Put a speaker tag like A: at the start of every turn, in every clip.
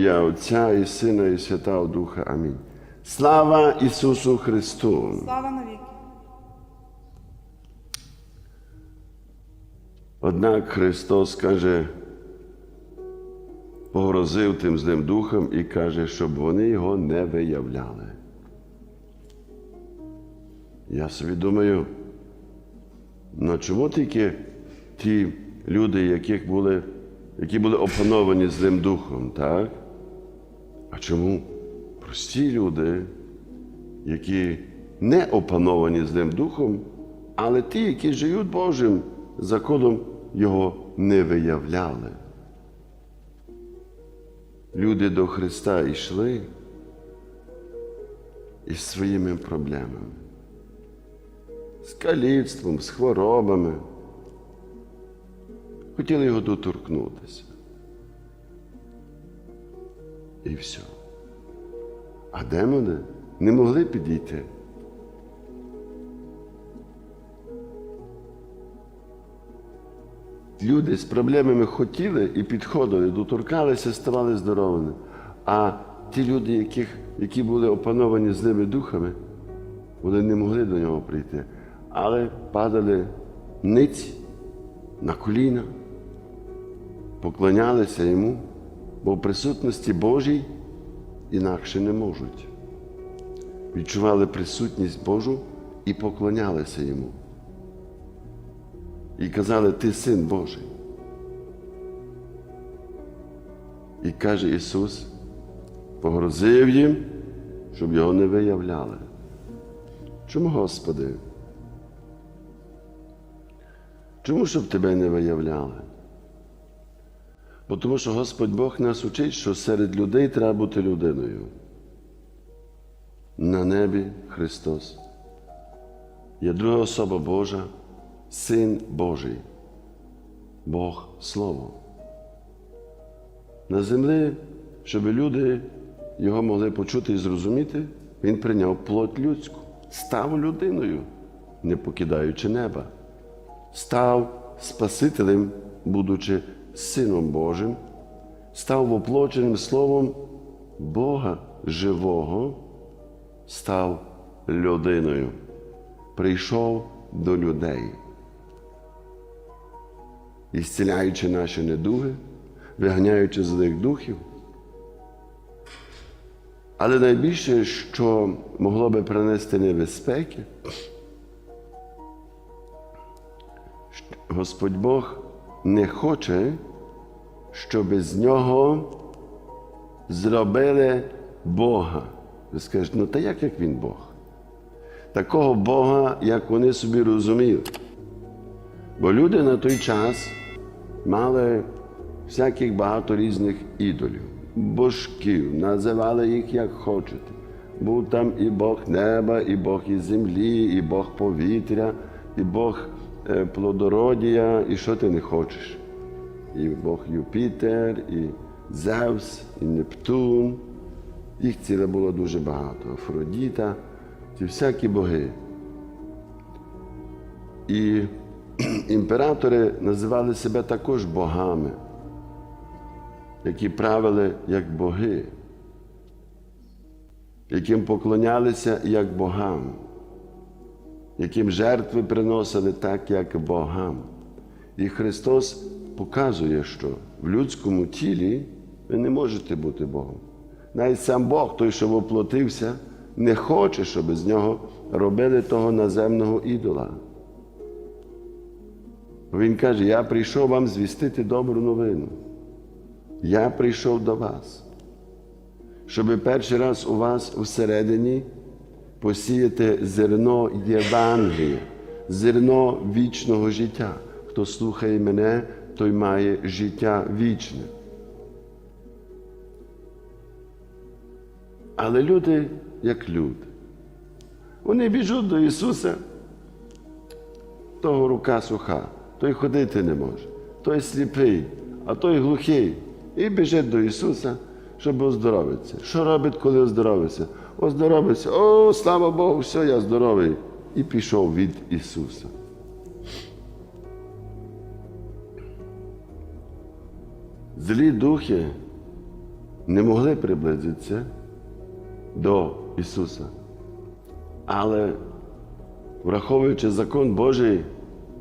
A: Я Отця і Сина, і Святого Духа. Амінь. Слава Ісусу Христу!
B: Слава навіки.
A: Однак Христос каже, погрозив тим злим духом і каже, щоб вони його не виявляли. Я собі думаю, ну чому тільки ті люди, яких були, які були опановані злим духом, так? А чому прості люди, які не опановані злим духом, але ті, які живуть Божим законом, його не виявляли? Люди до Христа йшли із своїми проблемами, з каліцтвом, з хворобами. Хотіли його доторкнутися. І все. А демони не могли підійти. Люди з проблемами хотіли і підходили, доторкалися, ставали здоровими. А ті люди, яких, які були опановані злими духами, вони не могли до нього прийти, але падали ниць на коліна, поклонялися йому, бо в присутності Божій інакше не можуть. Відчували присутність Божу і поклонялися йому. І казали, ти син Божий. І каже Ісус, погрозив їм, щоб його не виявляли. Чому, Господи? Чому щоб тебе не виявляли? Бо тому що Господь Бог нас учить, що серед людей треба бути людиною. На небі Христос. Є друга особа Божа, Син Божий, Бог Слово. На землі, щоб люди його могли почути і зрозуміти, Він прийняв плоть людську, став людиною, не покидаючи неба, став Спасителем, будучи Сином Божим, став воплоченим Словом Бога живого, став людиною, прийшов до людей, і зціляючи наші недуги, виганяючи злих духів. Але найбільше, що могло би принести небезпеки, Господь Бог не хоче, щоб з нього зробили Бога. Ви скажете, ну та як, як він Бог? Такого Бога, як вони собі розуміли. Бо люди на той час мали всяких багато різних ідолів, божків, називали їх як хочете. Був там і Бог неба, і Бог і землі, і Бог повітря, і Бог плодородія, і що ти не хочеш. І Бог Юпітер, і Зевс, і Нептун. Їх ціле було дуже багато. Афродіта, ці всякі боги. І імператори називали себе також богами, які правили як боги, яким поклонялися як богам, яким жертви приносили так, як богам. І Христос показує, що в людському тілі ви не можете бути Богом. Навіть сам Бог, той, що воплотився, не хоче, щоб з нього робили того наземного ідола. Він каже, я прийшов вам звістити добру новину. Я прийшов до вас, щоб перший раз у вас всередині посіяти зерно Євангелія, зерно вічного життя. Хто слухає мене, той має життя вічне. Але люди як люди. Вони біжуть до Ісуса, того рука суха, той ходити не може, той сліпий, а той глухий. І біжить до Ісуса, щоб оздоровитися. Що робить, коли оздоровиться? Оздоровиться, о, слава Богу, все, я здоровий. І пішов від Ісуса. Злі духи не могли приблизитися до Ісуса. Але враховуючи закон Божий,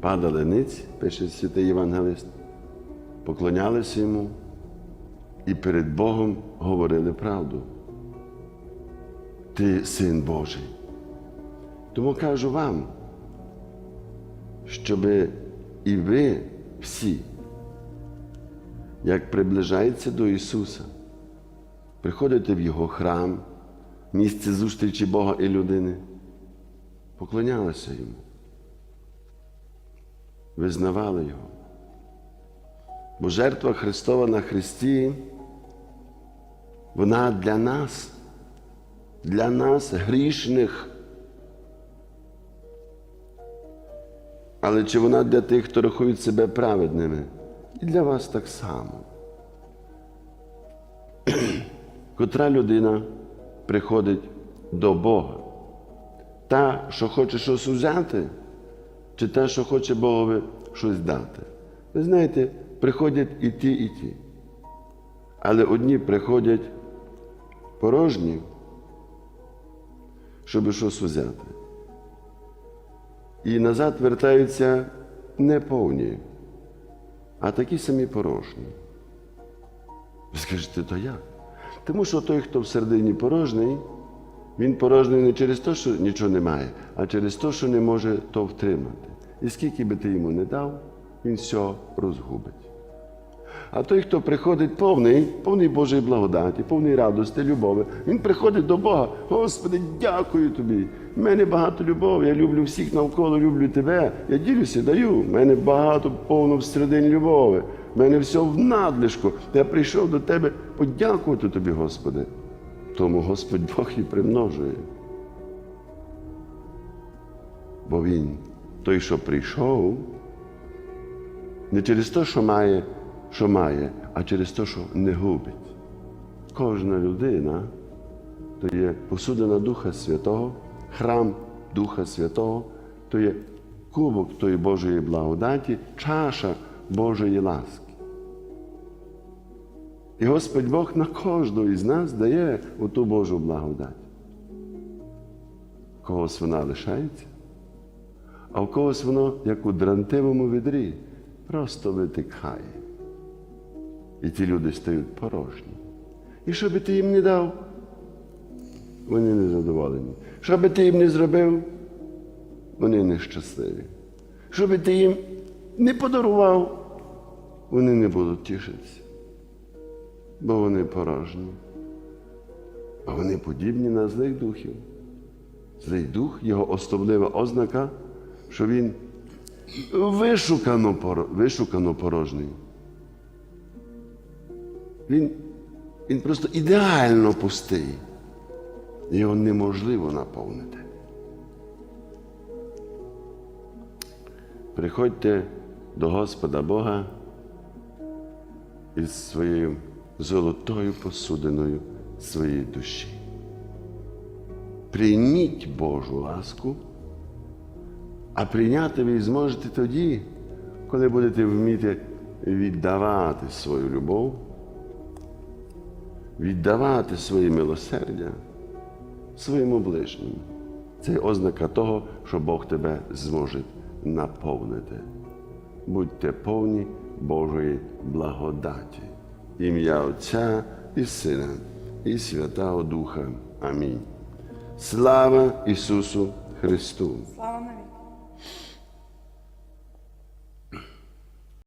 A: падали ниць, пише святий Євангелист, поклонялися йому і перед Богом говорили правду. Ти син Божий. Тому кажу вам, щоб і ви всі, як приближаєтеся до Ісуса, приходите в Його храм, місце зустрічі Бога і людини, поклонялися Йому, визнавали Його. Бо жертва Христова на Христі, вона для нас, для нас грішних. Але чи вона для тих, хто рахують себе праведними? І для вас так само. Котра людина приходить до Бога? Та, що хоче щось взяти, чи та, що хоче Богові щось дати? Ви знаєте, приходять і ті, і ті. Але одні приходять порожні, щоб щось взяти. І назад вертаються не повні, а такі самі порожні. Ви скажете, то як? Тому що той, хто всередині порожній, він порожній не через те, що нічого немає, а через те, що не може то втримати. І скільки би ти йому не дав, він все розгубить. А той, хто приходить повний, повний Божої благодаті, повний радості, любові, він приходить до Бога. Господи, дякую тобі. В мене багато любові, я люблю всіх навколо, люблю тебе. Я ділюся, даю. В мене багато повно всередині любові. В мене все в надлишку. Я прийшов до тебе подякувати тобі, Господи. Тому Господь Бог і примножує. Бо Він, той, що прийшов, не через те, що має, що має, а через те, що не губить. Кожна людина то є посудина Духа Святого, храм Духа Святого, то є кубок тої Божої благодаті, чаша Божої ласки. І Господь Бог на кожного із нас дає оту Божу благодать. Когось вона лишається, а в когось воно, як у дрантивому відрі, просто витикає. І ті люди стають порожні. І що би ти їм не дав, вони не задоволені. Що би ти їм не зробив, вони нещасливі. Що би ти їм не подарував, вони не будуть тішитися. Бо вони порожні. А вони подібні на злих духів. Злий дух, його особлива ознака, що він вишукано, вишукано порожній. Він, він просто ідеально пустий. Його неможливо наповнити. Приходьте до Господа Бога із своєю золотою посудиною своєї душі. Прийміть Божу ласку, а прийняти ви зможете тоді, коли будете вміти віддавати свою любов, віддавати своє милосердя своєму ближньому. Це ознака того, що Бог тебе зможе наповнити. Будьте повні Божої благодаті. Ім'я Отця і Сина, і Святого Духа. Амінь. Слава Ісусу Христу!
B: Слава!